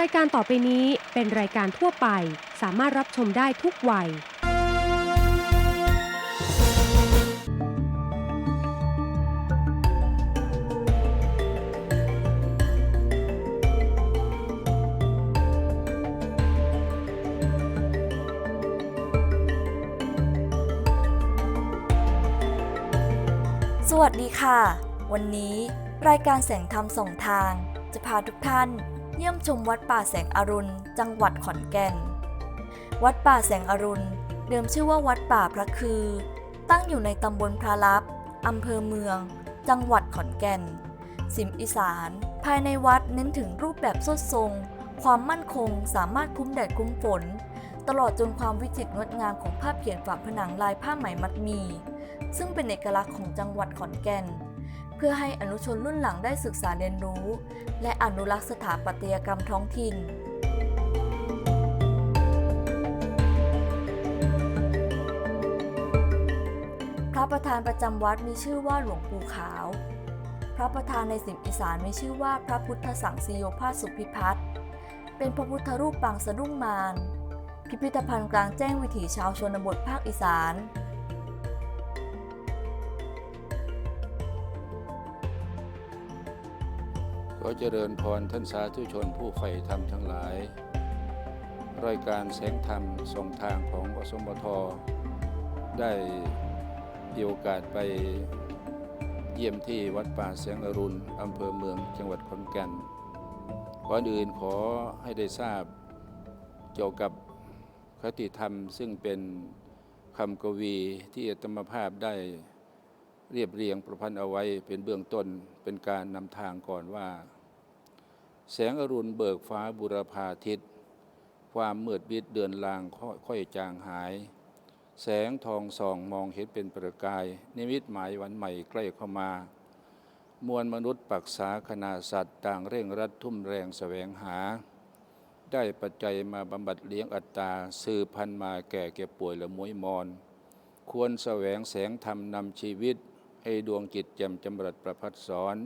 รายการต่อไปนี้เป็นรายการทั่วไป สามารถรับชมได้ทุกวัย สวัสดีค่ะ วันนี้รายการแสงธรรมส่องทาง จะพาทุกท่าน ยี่ยมชมวัดป่าแสงอรุณ จังหวัดขอนแก่น วัดป่าแสงอรุณ เดิมชื่อว่าวัดป่าพระคือ ตั้งอยู่ในตำบลพระลับอำเภอเมือง จังหวัดขอนแก่น สิมอีสาน ภายในวัดเน้นถึงรูปแบบสดทรง ความมั่นคงสามารถคุ้มแดดคุ้มฝน ตลอดจนความวิจิตรงดงามของภาพเขียนฝาผนังลายผ้าไหมมัดมี ซึ่งเป็นเอกลักษณ์ของจังหวัดขอนแก่น พื่อให้อนุชนรุ่นหลังได้ศึกษาเรียนรู้ และอนุรักษ์สถาปัตยกรรมท้องถิ่นพระประธานประจำวัดมีชื่อว่าหลวงปู่ขาว พระประธานในสิมอีสานมีชื่อว่าพระพุทธสังสีโยภาสสุพิพัฒน์เป็นพระพุทธรูปปางสะดุ้งมาร พิพิธภัณฑ์กลางแจ้งวิถีชาวชนบทภาคอีสาน ขอเจริญพรท่านสาธุชนผู้ใฝ่ธรรมทั้งหลาย รายการแสงธรรมส่งทางของอสมทได้มีโอกาสไปเยี่ยมที่วัดป่าแสงอรุณอำเภอเมืองจังหวัดขอนแก่นก่อนอื่นขอให้ได้ทราบเกี่ยวกับคติธรรมซึ่งเป็นคำกวีที่อาตมภาพได้ เรียบเรียงประพันธ์เอาไว้เป็นเบื้องต้นเป็นการนำทางก่อนว่า แสงอรุณเบิกฟ้าบุรพาทิตความมืดมิดเดือนลางค่อยจางหาย แสงทองส่องมองเห็นเป็นประกาย นิมิตหมายวันใหม่ใกล้เข้ามา มวลมนุษย์ปักษาคณาสัตว์ต่างเร่งรัดทุ่มแรงแสวงหา ได้ปัจจัยมาบำบัดเลี้ยงอัตตาสืบพันธ์มาแก่เก็บป่วยและมวยมอน ควรแสวงแสงธรรมนำชีวิต ให้ดวงจิตแจ่มจำรัดประพัดสอน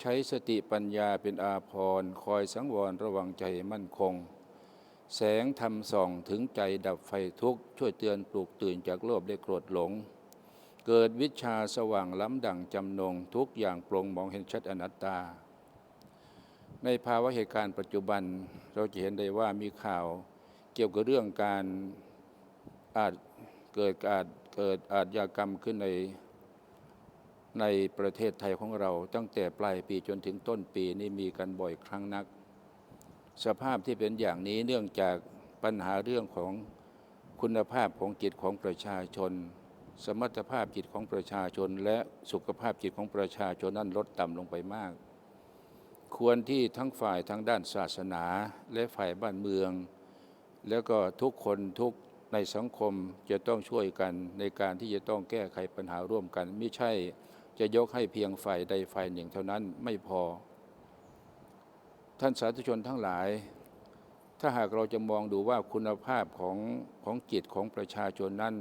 ใช้สติปัญญาเป็นอาภรณ์คอยสังวรระวังใจมั่นคง แสงธรรมส่องถึงใจดับไฟทุกข์ ช่วยเตือนปลุกตื่นจากโลภและโกรธหลง เกิดวิชาสว่างล้ำดั่งจำนงทุกอย่างโปร่งมองเห็นชัดอนัตตา ในภาวะเหตุการณ์ปัจจุบันเราจะเห็นได้ว่ามีข่าวเกี่ยวกับเรื่องการอาจเกิดอาจเกิดอาชญากรรมขึ้นใน ในประเทศไทยของเรา ตั้งแต่ปลายปีจนถึงต้นปีนี่มีกันบ่อยครั้งนัก สภาพที่เป็นอย่างนี้เนื่องจากปัญหาเรื่องของคุณภาพของจิตของประชาชน สมรรถภาพจิตของประชาชน และสุขภาพจิตของประชาชนนั้นลดต่ำลงไปมาก ควรที่ทั้งฝ่ายทั้งด้านศาสนาและฝ่ายบ้านเมือง แล้วก็ทุกคนทุกในสังคมจะต้องช่วยกันในการที่จะต้องแก้ไขปัญหาร่วมกัน ไม่ใช่ จะยกให้เพียงฝ่ายใดฝ่ายหนึ่งเท่านั้นไม่พอ ท่านสาธุชนทั้งหลาย ถ้าหากเราจะมองดูว่าคุณภาพของของจิตของประชาชนนั้น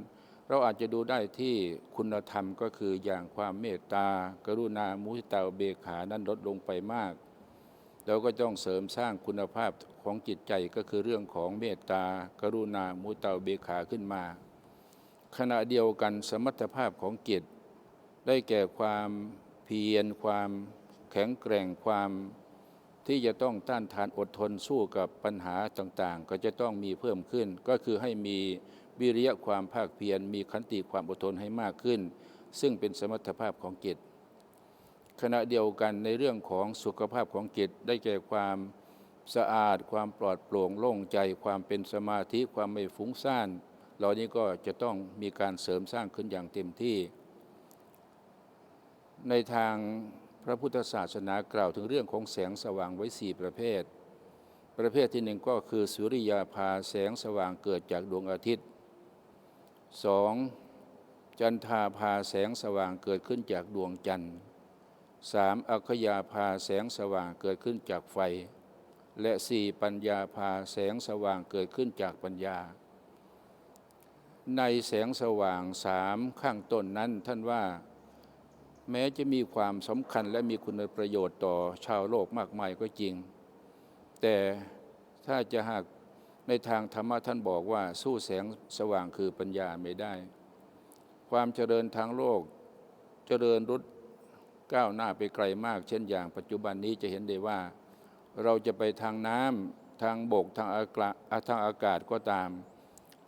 เราอาจจะดูได้ที่คุณธรรมก็คืออย่างความเมตตา กรุณามุทิตาเบขานั้นลดลงไปมาก เราก็ต้องเสริมสร้างคุณภาพของจิตใจก็คือเรื่องของเมตตา กรุณามุทิตาเบขาขึ้นมา ขณะเดียวกันสมรรถภาพของจิต ได้แก่ความเพียรความแข็งแกร่งความที่จะต้องต้านทานอดทนสู้กับปัญหาต่างๆ ก็จะต้องมีเพิ่มขึ้น ก็คือให้มีวิริยะความภาคเพียรมีขันติความอดทนให้มากขึ้น ซึ่งเป็นสมรรถภาพของจิตขณะเดียวกันในเรื่องของสุขภาพของจิตได้แก่ความสะอาด ความปลอดโปร่งโล่งใจ ความเป็นสมาธิความไม่ฟุ้งซ่านเหล่านี้ก็จะต้องมีการเสริมสร้างขึ้นอย่างเต็มที่ ในทางพระพุทธศาสนากล่าวถึงเรื่องของแสงสว่างไว้สี่ประเภท ประเภทที่หนึ่งก็คือสุริยาภาแสงสว่างเกิดจากดวงอาทิตย์สองจันทาภาแสงสว่างเกิดขึ้นจากดวงจันทร์สามอัคยาภาแสงสว่างเกิดขึ้นจากไฟ และสี่ปัญญาภาแสงสว่างเกิดขึ้นจากปัญญา ในแสงสว่างสามข้างต้นนั้นท่านว่า แม้จะมีความสำคัญและมีคุณประโยชน์ต่อชาวโลกมากมายก็จริง แต่ถ้าจะหากในทางธรรมะท่านบอกว่าสู้แสงสว่างคือปัญญาไม่ได้ ความเจริญทางโลกเจริญรุดก้าวหน้าไปไกลมาก เช่นอย่างปัจจุบันนี้จะเห็นได้ว่า เราจะไปทางน้ำทางบกทางอากาศทางอากาศก็ตาม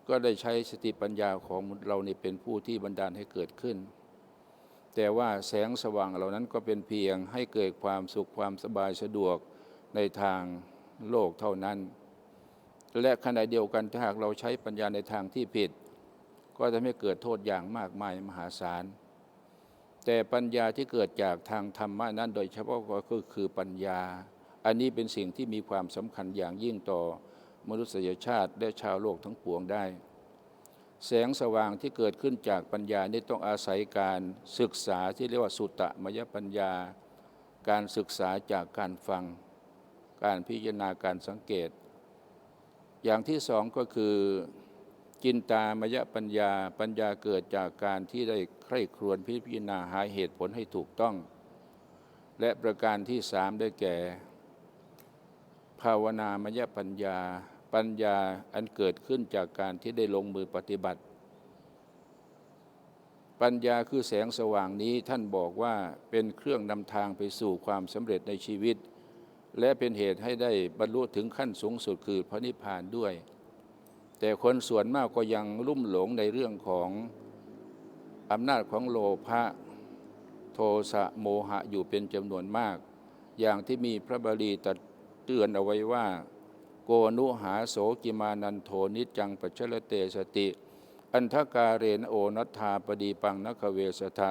ก็ได้ใช้สติปัญญาของเรานี่เป็นผู้ที่บันดาลให้เกิดขึ้น แต่ว่าแสงสว่างเหล่านั้นก็เป็นเพียงให้เกิดความสุขความสบายสะดวกในทางโลกเท่านั้น และขณะเดียวกันถ้าหากเราใช้ปัญญาในทางที่ผิด ก็จะไม่เกิดโทษอย่างมากมายมหาศาล แต่ปัญญาที่เกิดจากทางธรรมะนั้นโดยเฉพาะก็คือปัญญา อันนี้เป็นสิ่งที่มีความสำคัญอย่างยิ่งต่อมนุษยชาติและชาวโลกทั้งปวงได้ แสงสว่างที่เกิดขึ้นจากปัญญานี่ต้องอาศัยการศึกษาที่เรียกว่าสุตตมยปัญญา การศึกษาจากการฟัง การพิจารณาการสังเกต อย่างที่สองก็คือจินตามยปัญญาปัญญาเกิดจากการที่ได้ใคร่ครวญพิจารณาหาเหตุผลให้ถูกต้อง และประการที่สามได้แก่ ภาวนามยปัญญา ปัญญาอันเกิดขึ้นจากการที่ได้ลงมือปฏิบัติ ปัญญาคือแสงสว่างนี้ท่านบอกว่าเป็นเครื่องนำทางไปสู่ความสำเร็จในชีวิต และเป็นเหตุให้ได้บรรลุถึงขั้นสูงสุดคือพระนิพพานด้วย แต่คนส่วนมากก็ยังลุ่มหลงในเรื่องของอำนาจของโลภะโทสะโมหะอยู่เป็นจำนวนมาก อย่างที่มีพระบาลีตรัสเตือนเอาไว้ว่า โกนุหาโสกิมานันโทนิจังปัจฉลเตสติ อันทกาเรนโอนัทธาปดีปังนักเวสทะ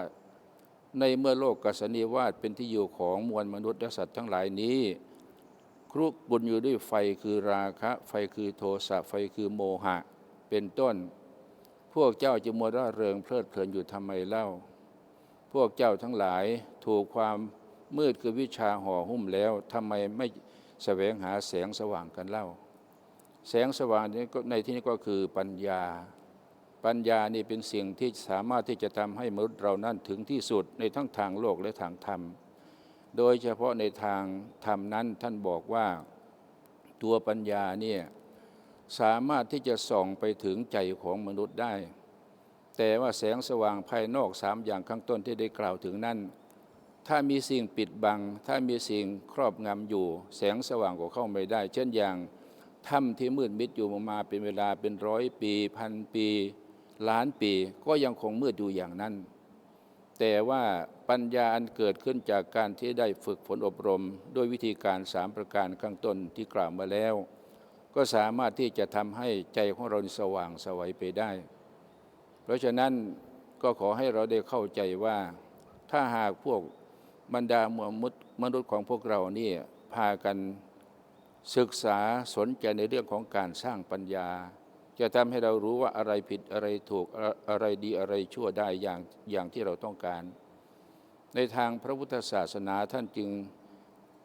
ในเมื่อโลกกสนิวาสเป็นที่อยู่ของมวลมนุษย์และสัตว์ทั้งหลายนี้ ครุกบุญอยู่ด้วยไฟคือราคะ ไฟคือโทสะไฟคือโมหะ เป็นต้น พวกเจ้าจะมัวร่าเริงเพลิดเพลินอยู่ทำไมเล่า พวกเจ้าทั้งหลายถูกความมืดคือวิชาห่อหุ้มแล้วทำไมไม่ แสวงหาแสงสว่างกันเล่า แสงสว่างนี้ก็ในที่นี้ก็คือปัญญา ปัญญานี่เป็นสิ่งที่สามารถที่จะทำให้มนุษย์เรานั้นถึงที่สุดในทั้งทางโลกและทางธรรม โดยเฉพาะในทางธรรมนั้นท่านบอกว่าตัวปัญญาเนี่ยสามารถที่จะส่องไปถึงใจของมนุษย์ได้ แต่ว่าแสงสว่างภายนอกสามอย่างข้างต้นที่ได้กล่าวถึงนั้น ถ้ามีสิ่งปิดบัง ถ้ามีสิ่งครอบงำอยู่ แสงสว่างก็เข้าไม่ได้ เช่นอย่างถ้ำที่มืดมิดอยู่มาเป็นเวลาเป็นร้อยปี พันปี ล้านปีก็ยังคงมืดอยู่อย่างนั้น แต่ว่าปัญญาอันเกิดขึ้นจากการที่ได้ฝึกฝนอบรม ด้วยวิธีการสามประการข้างต้นที่กล่าวมาแล้ว ก็สามารถที่จะทำให้ใจของเราสว่างสวัยไปได้ เพราะฉะนั้นก็ขอให้เราได้เข้าใจว่าถ้าหากพวก บรรดามวลมนุษย์ของพวกเรานี่พากันศึกษาสนใจในเรื่องของการสร้างปัญญา จะทำให้เรารู้ว่าอะไรผิดอะไรถูกอะอะไรดีอะไรชั่วได้อย่างอย่างที่เราต้องการ ในทางพระพุทธศาสนาท่านจึง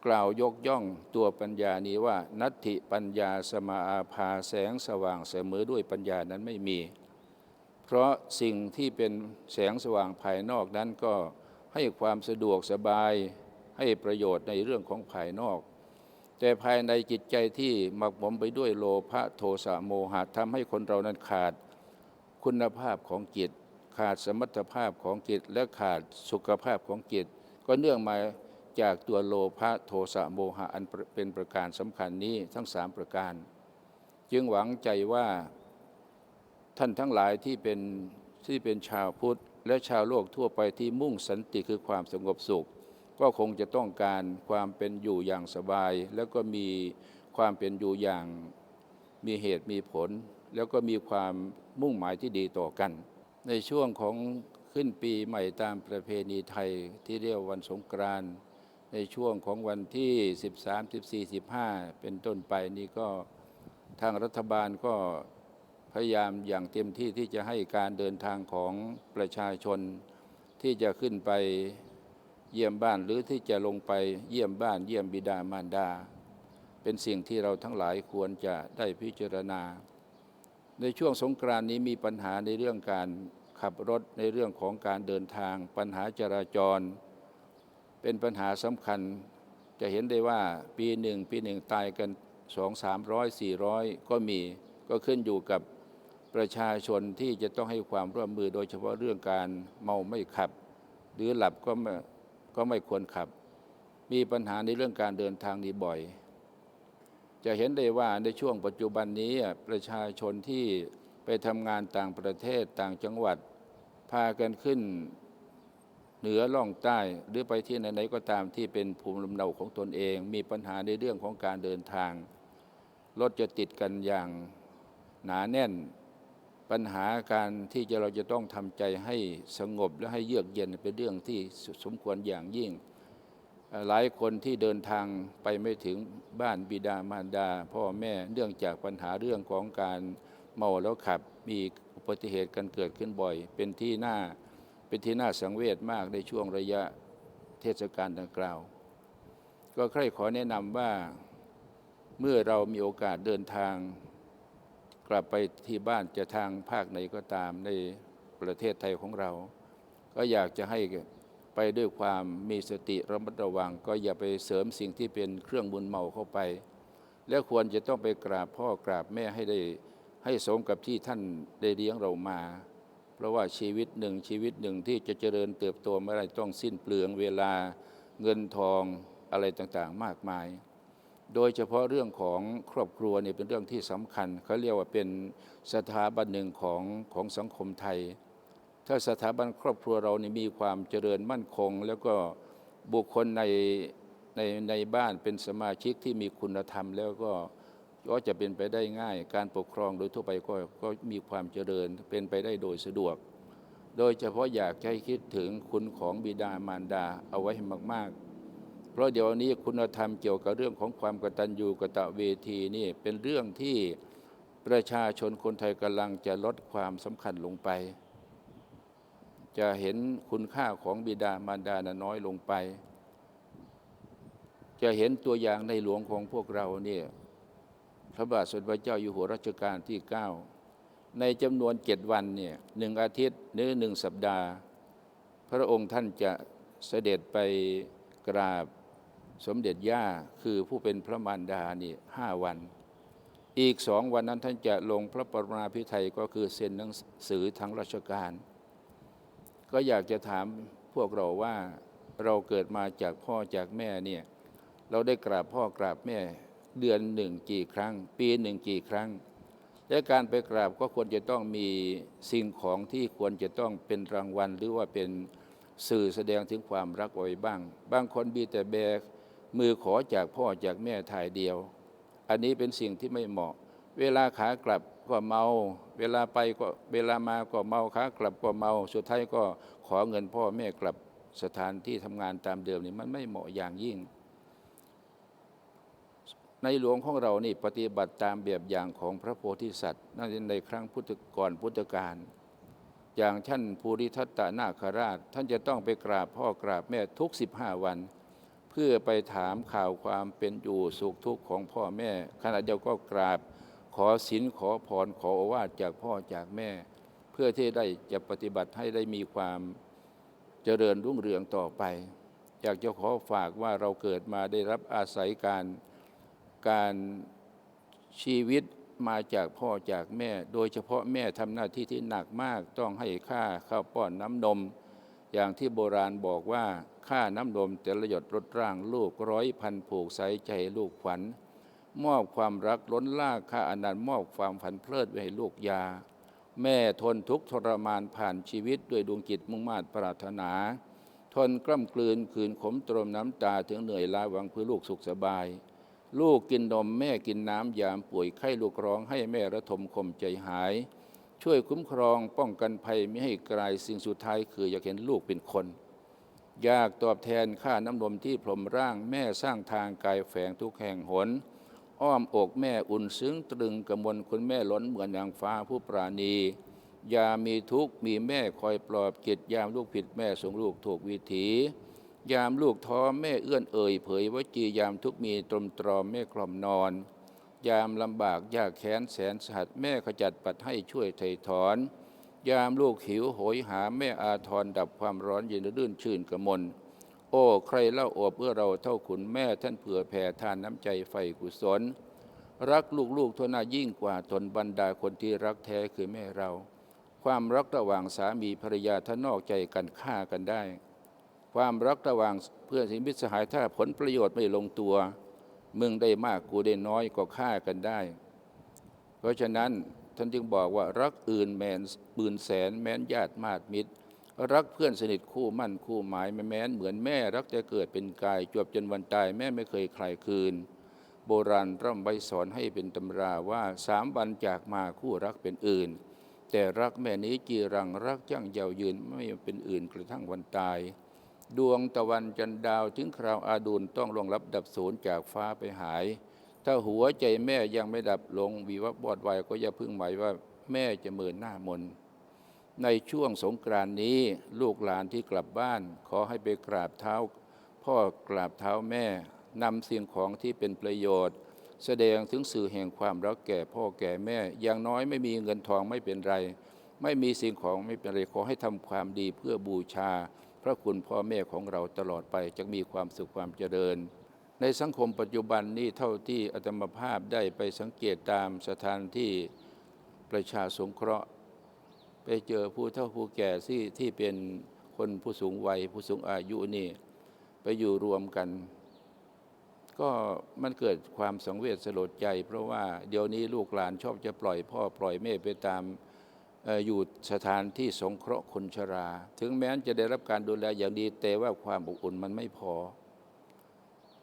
กล่าวยกย่องตัวปัญญานี้ว่า นัตถิปัญญาสมาอาภาแสงสว่างเสมอด้วยปัญญานั้นไม่มี เพราะสิ่งที่เป็นแสงสว่างภายนอกนั้นก็ ให้ความสะดวกสบายให้ประโยชน์ในเรื่องของภายนอก แต่ภายในจิตใจที่หมักหมมไปด้วยโลภะโทสะโมหะทำให้คนเรานั้นขาดคุณภาพของจิต ขาดสมรรถภาพของจิต และขาดสุขภาพของจิต ก็เนื่องมาจากตัวโลภะโทสะโมหะอันเป็นประการสำคัญนี้ทั้งสามประการ จึงหวังใจว่าท่านทั้งหลายที่เป็นที่เป็นชาวพุทธ และชาวโลกทั่วไปที่มุ่งสันติคือความสงบสุข ก็คงจะต้องการความเป็นอยู่อย่างสบาย แล้วก็มีความเป็นอยู่อย่างมีเหตุมีผล แล้วก็มีความมุ่งหมายที่ดีต่อกัน ในช่วงของขึ้นปีใหม่ตามประเพณีไทยที่เรียกวันสงกรานต์ในช่วงของวันที่ 13 14 15 เป็นต้นไปนี้ก็ทางรัฐบาลก็ พยายามอย่างเต็มที่ที่จะให้การเดินทางของประชาชน ที่จะขึ้นไปเยี่ยมบ้านหรือที่จะลงไปเยี่ยมบ้านเยี่ยมบิดามารดา เป็นสิ่งที่เราทั้งหลายควรจะได้พิจารณา ในช่วงสงกรานนี้มีปัญหาในเรื่องการขับรถในเรื่องของการเดินทาง ปัญหาจราจร เป็นปัญหาสำคัญจะเห็นได้ว่าปีหนึ่งปีหนึ่งตายกันสองสามร้อยสี่ร้อยก็มีก็ขึ้นอยู่กับ ประชาชนที่จะต้องให้ความร่วมมือโดยเฉพาะเรื่องการเมาไม่ขับ หรือหลับก็ไม่ก็ไม่ควรขับ มีปัญหาในเรื่องการเดินทางนี้บ่อย จะเห็นได้ว่าในช่วงปัจจุบันนี้ประชาชนที่ไปทำงานต่างประเทศต่างจังหวัด พากันขึ้นเหนือล่องใต้หรือไปที่ไหนๆก็ตามที่เป็นภูมิลำเนาของตนเอง มีปัญหาในเรื่องของการเดินทางรถจะติดกันอย่างหนาแน่น ปัญหาการที่จะเราจะต้องทำใจให้สงบและให้เยือกเย็นเป็นเรื่องที่สมควรอย่างยิ่ง หลายคนที่เดินทางไปไม่ถึงบ้านบิดามารดา พ่อแม่เนื่องจากปัญหาเรื่องของการเมาแล้วขับมีอุบัติเหตุกันเกิดขึ้นบ่อย เป็นที่น่าเป็นที่น่าสังเวชมากในช่วงระยะเทศกาลดังกล่าว ก็ใครขอแนะนำว่าเมื่อเรามีโอกาสเดินทาง กลับไปที่บ้านจะทางภาคไหนก็ตามในประเทศไทยของเรา ก็อยากจะให้ไปด้วยความมีสติระมัดระวัง ก็อย่าไปเสริมสิ่งที่เป็นเครื่องบุญเมาเข้าไป และควรจะต้องไปกราบพ่อกราบแม่ให้ได้ให้สมกับที่ท่านได้เลี้ยงเรามา เพราะว่าชีวิตหนึ่งชีวิตหนึ่งที่จะเจริญเติบโตไม่ได้ต้องสิ้นเปลืองเวลาเงินทองอะไรต่างๆ มากมาย โดยเฉพาะเรื่องของครอบครัวเนี่ยเป็นเรื่องที่สำคัญเขาเรียกว่าเป็นสถาบันหนึ่งของของสังคมไทย ถ้าสถาบันครอบครัวเรานี่มีความเจริญมั่นคง แล้วก็บุคคลในในในบ้านเป็นสมาชิกที่มีคุณธรรม แล้วก็ก็จะเป็นไปได้ง่าย การปกครองโดยทั่วไปก็ก็มีความเจริญเป็นไปได้โดยสะดวก โดยเฉพาะอยากให้คิดถึงคุณของบิดามารดาเอาไว้ให้มาก ๆ เพราะเดี๋ยวนี้คุณธรรมเกี่ยวกับเรื่องของความกตัญญูกตเวทีนี่เป็นเรื่องที่ประชาชนคนไทยกำลังจะลดความสำคัญลงไป จะเห็นคุณค่าของบิดามารดานะน้อยลงไป จะเห็นตัวอย่างในหลวงของพวกเราเนี่ยพระบาทสมเด็จพระเจ้าอยู่หัวรัชกาลที่ 9 ในจำนวนเจ็ดวันเนี่ยหนึ่งอาทิตย์หรือหนึ่งสัปดาห์ พระองค์ท่านจะเสด็จไปกราบ สมเด็จย่าคือผู้เป็นพระมารดานี่ห้าวัน อีกสองวันนั้นท่านจะลงพระปรมาภิไธยก็คือเซ็นหนังสือทางราชการ ก็อยากจะถามพวกเราว่าเราเกิดมาจากพ่อจากแม่เนี่ยเราได้กราบพ่อกราบแม่เดือนหนึ่งกี่ครั้ง ปีหนึ่งกี่ครั้ง และการไปกราบก็ควรจะต้องมีสิ่งของที่ควรจะต้องเป็นรางวัล หรือว่าเป็นสื่อแสดงถึงความรักไว้บ้าง บางคนมีแต่แบก มือขอจากพ่อจากแม่ถ่ายเดียว อันนี้เป็นสิ่งที่ไม่เหมาะ เวลาขากลับก็เมา เวลาไปก็เวลามาก็เมาขากลับก็เมา สุดท้ายก็ขอเงินพ่อแม่กลับสถานที่ทำงานตามเดิมนี่มันไม่เหมาะอย่างยิ่ง ในหลวงของเรานี่ปฏิบัติตามแบบอย่างของพระโพธิสัตว์นั่นในครั้งพุทธก่อนพุทธกาลอย่างท่านภูริทัตตนาคราช ท่านจะต้องไปกราบพ่อกราบแม่ทุก 15 วัน เพื่อไปถามข่าวความเป็นอยู่สุขทุกข์ของพ่อแม่ ขณะเดียวก็กราบ ขอศีลขอพรขอโอวาทจากพ่อจากแม่ เพื่อที่ได้จะปฏิบัติให้ได้มีความเจริญรุ่งเรืองต่อไป อยากจะขอฝากว่าเราเกิดมาได้รับอาศัยการการชีวิตมาจากพ่อจากแม่ โดยเฉพาะแม่ทำหน้าที่ที่หนักมากต้องให้ค่าข้าวป้อนน้ำนม อย่างที่โบราณบอกว่า ค่าน้ำนมแต่ละหยดลดร่างลูกร้อยพันผูกใสใจลูกขวัญ มอบความรักล้นลากค่าอนันต์มอบความฝันเพลิดไว้ให้ลูกยา แม่ทนทุกทรมานผ่านชีวิตด้วยดวงจิตมุ่งมา่ปรารถนา ทนกล้ำกลืนคืนขมตรมน้ำตาถึงเหนื่อยล้าหวังเพื่อลูกสุขสบาย ลูกกินนมแม่กินน้ำยามป่วยไข้ลูกร้องให้แม่ระทมข่มใจหาย ช่วยคุ้มครองป้องกันภัยไม่ให้กลายสิ่งสุดท้ายคืออยากเห็นลูกเป็นคน อยากตอบแทนค่าน้ำนมที่พรมร่างแม่สร้างทางกายแฝงทุกแห่งหน อ้อมอกแม่อุ่นซึ้งตรึงกำมลคุณแม่ล้นเหมือนนางฟ้าผู้ปราณียามีทุกข์มีแม่คอยปลอบจิตยามลูกผิดแม่ส่งลูกถูกวิถี ยามลูกท้อแม่เอื้อนเอ่ยเผยวจียามทุกข์มีตรมตรอมแม่กล่อมนอน ยามลำบากยากแค้นแสนสหัสแม่ขจัดปัดให้ช่วยไถ่ถอน ยามลูกหิวโหยหาแม่อาทรดับความร้อนเย็นรื่นชื่นกระมนโอ้ใครเล่าโอบเพื่อเราเท่าขุนแม่ท่านเผื่อแผ่ทานน้ำใจไฟกุศล รักลูกๆทวนหน้ายิ่งกว่าตนบรรดาคนที่รักแท้คือแม่เรา ความรักระหว่างสามีภรรยาถ้านอกใจกันฆ่ากันได้ ความรักระหว่างเพื่อนสิมิตรสหายถ้าผลประโยชน์ไม่ลงตัว มึงได้มากกูได้น้อยก็ฆ่ากันได้ เพราะฉะนั้น ท่านจึงบอกว่ารักอื่นแมนปืนแสน แม้นญาติมาดมิตร รักเพื่อนสนิทคู่มั่นคู่หมายแม้นเหมือนแม่ รักจะเกิดเป็นกายจวบจนวันตายแม่ไม่เคยคลายคืน โบราณร่ำไว้สอนให้เป็นตำราว่าสามวันจากมาคู่รักเป็นอื่น แต่รักแม่นี้จีรังรักยั่งเยาวยืนไม่เป็นอื่นกระทั่งวันตายดวงตะวันจันดาวถึงคราวอาดุลต้องลงรับดับศูนย์จากฟ้าไปหาย ถ้าหัวใจแม่ยังไม่ดับลงวีวับบอดไวก็อย่าพึ่งหมายว่าแม่จะเมินหน้ามน ในช่วงสงกรานนี้ลูกหลานที่กลับบ้าน ขอให้ไปกราบเท้า พ่อกราบเท้าแม่นำสิ่งของที่เป็นประโยชน์ แสดงถึงสื่อแห่งความรักแก่พ่อแก่แม่ อย่างน้อยไม่มีเงินทองไม่เป็นไร ไม่มีสิ่งของไม่เป็นไรขอให้ทำความดีเพื่อบูชา พระคุณพ่อแม่ของเราตลอดไปจะมีความสุขความเจริญ ในสังคมปัจจุบันนี้เท่าที่อาตมภาพได้ไปสังเกตตามสถานที่ประชาสงเคราะห์ ไปเจอผู้เฒ่าผู้แก่ที่ที่เป็นคนผู้สูงวัยผู้สูงอายุนี่ ไปอยู่รวมกัน ก็มันเกิดความสังเวชสลดใจ เพราะว่าเดี๋ยวนี้ลูกหลานชอบจะปล่อยพ่อปล่อยแม่ไปตามอออยู่สถานที่สงเคราะห์คนชรา ถึงแม้จะได้รับการดูแลอย่างดีแต่ว่าความอบอุ่นมันไม่พอ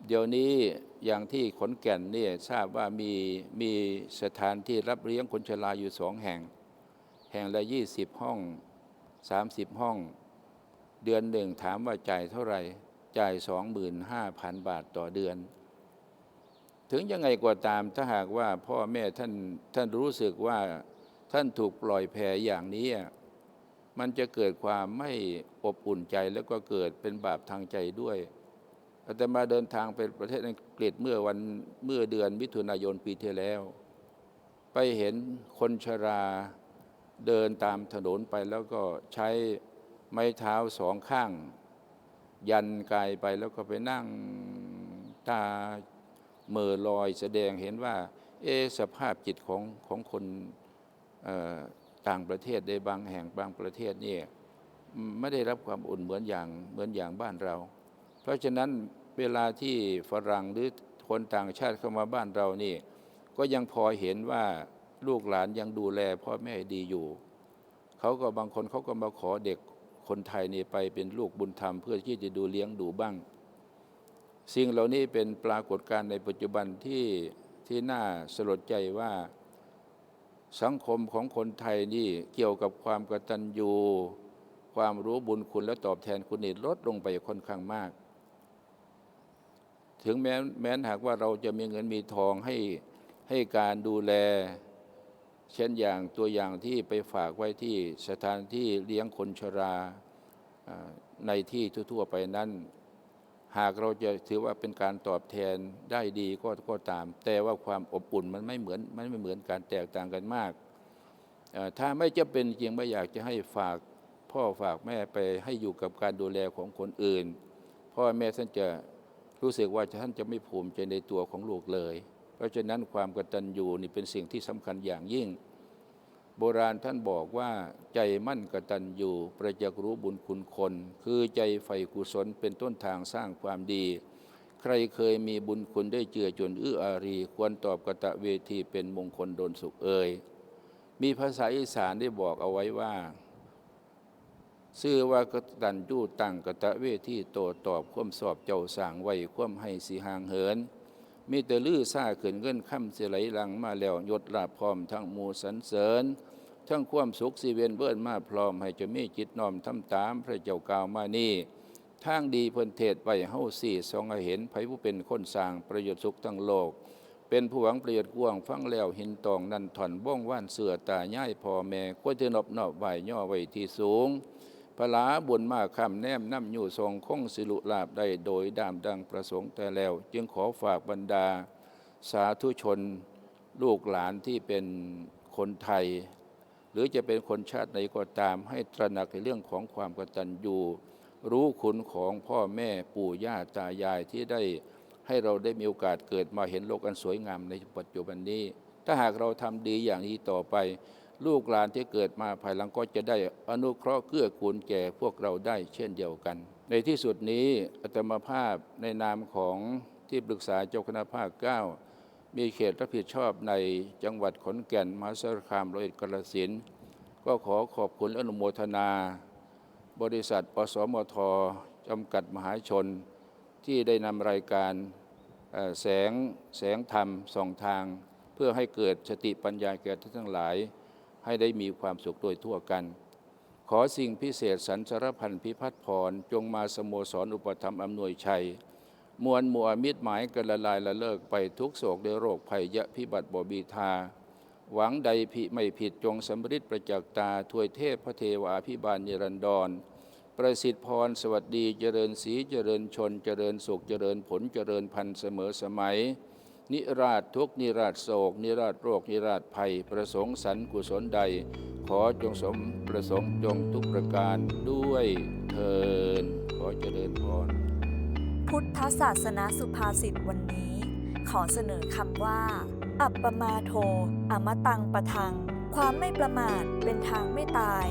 เดี๋ยวนี้อย่างที่ขอนแก่นเนี่ยทราบว่ามีมีสถานที่รับเลี้ยงคนชราอยู่สองแห่ง แห่งละยี่สิบห้องสามสิบห้อง เดือนหนึ่งถามว่าจ่ายเท่าไหร่ จ่ายสองหมื่นห้าพันบาทต่อเดือน ถึงยังไงก็ตามถ้าหากว่าพ่อแม่ท่านท่านรู้สึกว่าท่านถูกปล่อยแผ่อย่างนี้มันจะเกิดความไม่อบอุ่นใจแล้วก็เกิดเป็นบาปทางใจด้วย อาตมาเดินทางไปประเทศอังกฤษเมื่อวันเมื่อเดือนมิถุนายนปีที่แล้ว ไปเห็นคนชราเดินตามถนนไปแล้วก็ใช้ไม้เท้าสองข้าง ยันกายไปแล้วก็ไปนั่งตาเหม่อลอยแสดงเห็นว่า เอสภาพจิตของของคนต่างประเทศในบางแห่งบางประเทศนี่ไม่ได้รับความอุ่นเหมือนอย่างเหมือนอย่างบ้านเรา เพราะฉะนั้นเวลาที่ฝรั่งหรือคนต่างชาติเข้ามาบ้านเรานี่ ก็ยังพอเห็นว่าลูกหลานยังดูแลพ่อแม่ดีอยู่เขาก็บางคนเขาก็มาขอเด็กคนไทยนี่ไปเป็นลูกบุญธรรม เพื่อที่จะดูเลี้ยงดูบ้าง สิ่งเหล่านี้เป็นปรากฏการณ์ในปัจจุบันที่ที่น่าสลดใจว่าสังคมของคนไทยนี่เกี่ยวกับความกตัญญู ความรู้บุญคุณและตอบแทนคุณนี่ลดลงไปค่อนข้างมาก ถึงแม้แม้หากว่าเราจะมีเงินมีทองให้ให้การดูแล เช่นอย่างตัวอย่างที่ไปฝากไว้ที่สถานที่เลี้ยงคนชราในที่ทั่วๆไปนั้น หากเราจะถือว่าเป็นการตอบแทนได้ดีก็ก็ตาม แต่ว่าความอบอุ่นมันไม่เหมือนมันไม่เหมือนการแตกต่างกันมาก ถ้าไม่จะเป็นจริงไม่อยากจะให้ฝากพ่อฝากแม่ไปให้อยู่กับการดูแลของคนอื่น พ่อแม่ท่านจะ รู้สึกว่าท่านจะไม่ภูมิใจในตัวของลูกเลย เพราะฉะนั้นความกตัญญูนี่เป็นสิ่งที่สำคัญอย่างยิ่ง โบราณท่านบอกว่าใจมั่นกตัญญูประจักรู้บุญคุณคน คือใจใฝ่กุศลเป็นต้นทางสร้างความดี ใครเคยมีบุญคุณได้เจือจนอื้ออารี ควรตอบกตะเวทีเป็นมงคลโดลสุขเอ่ยมีภาษาอีสานได้บอกเอาไว้ว่า ชื่อว่ากตัญญูตั้งกตะเวที่โตตอบความสอบเจ้าสางไว้ความให้สีหางเหินมีแต่ลื้อซ่าขึ้นเงินค่ำเสียไหลหลังมาแล้วยศลาภพร้อมทั้งมูสันเสริญ ทั้งความสุขสิเวียนเบิ้นมาพร้อมให้จะมีจิตน้อมทำตามพระเจ้ากาวมานี่ทางดีเพิ่นเทศไว้เฮาสี่สองให้เห็นไผผู้เป็นคนสร้างประโยชน์สุขทั้งโลก เป็นผู้หวังประโยชน์กว้างฟังแล้วหินตองนันถอนบ้องว่านเสือตาย่ายพ่อแม่ก็จะนอบนอบไหวย่อไว้ที่สูง พระลาบุญมากคำแนมน้ำอยู่ทรงคงสิลุลาบได้โดยดามดังประสงค์แต่แล้ว จึงขอฝากบรรดา สาธุชนลูกหลานที่เป็นคนไทย หรือจะเป็นคนชาติไหนก็ตาม ให้ตระหนักในเรื่องของความกตัญญูรู้คุณของพ่อแม่ปู่ย่าตายายที่ได้ให้เราได้มีโอกาสเกิดมาเห็นโลกอันสวยงามในปัจจุบันนี้ ถ้าหากเราทำดีอย่างนี้ต่อไป ลูกหลานที่เกิดมาภายหลังก็จะได้อนุเคราะห์เกื้อกูลแก่พวกเราได้เช่นเดียวกัน ในที่สุดนี้อาตมาภาพในนามของที่ปรึกษาเจ้าคณะภาคเก้ามีเขตรับผิดชอบในจังหวัดขอนแก่นมหาสารคามร้อยเอ็ดกาฬสินธุ์ก็ขอขอบคุณและอนุโมทนา บริษัทปสมทจำกัดมหาชน ที่ได้นำรายการแสงแสงธรรมส่องทาง เพื่อให้เกิดสติปัญญาแก่ท่านทั้งหลาย ให้ได้มีความสุขโดยทั่วกัน ขอสิ่งพิเศษสันสารพันพิพัฒน์พร จงมาสโมสรอุปธรรมอำนวยชัย มวลมัวมิตรหมายกันละลายละเลิกไปทุกโศกด้วยโรคภัยยะพิบัติบบีทา หวังใดผิไม่ผิดจงสำริดประจักษ์ตาถวยเทพพระเทวาพิบาลนิรันดร ประสิทธิพรสวัสดีเจริญศรีเจริญชนเจริญสุขเจริญผลเจริญพันเสมอสมัย นิราชทุกนิราชโศก นิราชโรค นิราชภัย ประสงค์สรรกุศลใด ขอจงสมประสงค์จงทุกประการด้วยเทินขอเจริญพรพุทธศาสนาสุภาษิตวันนี้ ขอเสนอคำว่า อัปปมาโท อมตังปะทัง ความไม่ประมาทเป็นทางไม่ตาย